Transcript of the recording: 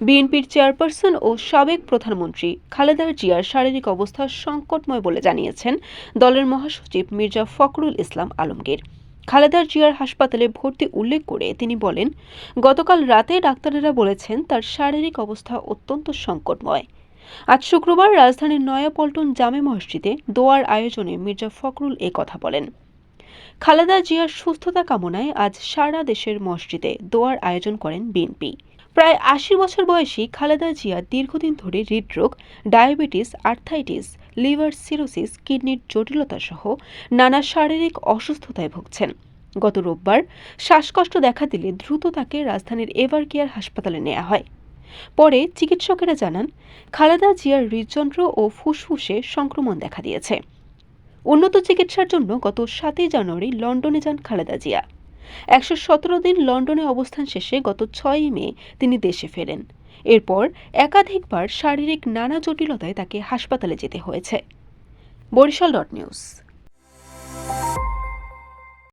বিএনপির চেয়ারপারসন ও সাবেক প্রধানমন্ত্রী খালেদা জিয়ার শারীরিক অবস্থা সংকটময় বলে জানিয়েছেন দলের মহাসচিব মির্জা ফখরুল ইসলাম আলমগীর। খালেদা জিয়ার হাসপাতালে ভর্তি উল্লেখ করে তিনি বলেন, গতকাল রাতে ডাক্তারেরা বলেছেন তার শারীরিক অবস্থা অত্যন্ত সংকটময়। আজ শুক্রবার রাজধানীর নয়াপল্টন জামে মসজিদে দোয়ার আয়োজনে মির্জা ফখরুল এ কথা বলেন। খালেদা জিয়ার সুস্থতা কামনায় আজ সারা দেশের মসজিদে দোয়ার আয়োজন করেন বিএনপি। প্রায় আশি বছর বয়সী খালেদা জিয়া দীর্ঘদিন ধরে হৃদরোগ, ডায়াবেটিস, আর্থাইটিস, লিভার সিরোসিস, কিডনির জটিলতা সহ নানা শারীরিক অসুস্থতায় ভুগছেন। গত রোববার শ্বাসকষ্ট দেখা দিলে দ্রুত তাকে রাজধানীর এভার কেয়ার হাসপাতালে নেওয়া হয়। পরে চিকিৎসকেরা জানান, খালেদা জিয়ার হৃদযন্ত্র ও ফুসফুসে সংক্রমণ দেখা দিয়েছে। উন্নত চিকিৎসার জন্য গত সাতই জানুয়ারি লন্ডনে যান খালেদা জিয়া। একশো সতেরো দিন লন্ডনে অবস্থান শেষে গত ছয়ই মে তিনি দেশে ফেরেন। এরপর একাধিকবার শারীরিক নানা জটিলতায় তাকে হাসপাতালে যেতে হয়েছে। Barishal dot news.